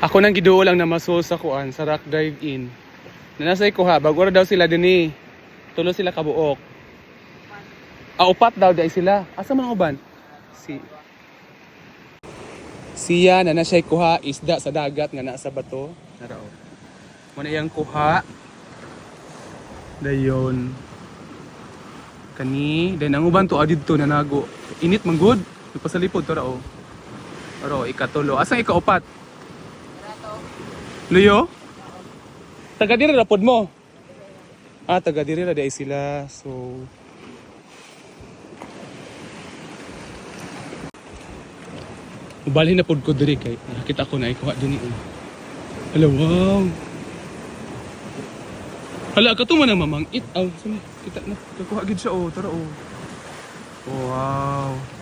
Ako nang giduo lang na maso sa kuan sa rock dive in. Nanasay ko ha, bago daw sila dinhi. Tulo sila kabuok. Ah, upat daw dai sila. Asa man uban? Si Siya na nasay kuha isda sa dagat nga naa sa bato. Narao. Mo na yang kuha. Dayon. Kani, then ang uban to adito na nago. Init man good. Ipasalipod to rao. Aro, ikatulo. Asang ikaupat? Luyo? Taga diri ra pod mo. Ah, taga diri ra dai sila. So Ubali na pod ko diri kay nakita ko na ikuha dinhi. oh. Hala, wow. Hala, ka man ang mamangit. Aw, sumi, kita na. Kakuha gid siya oh, tara oh. Oh, wow.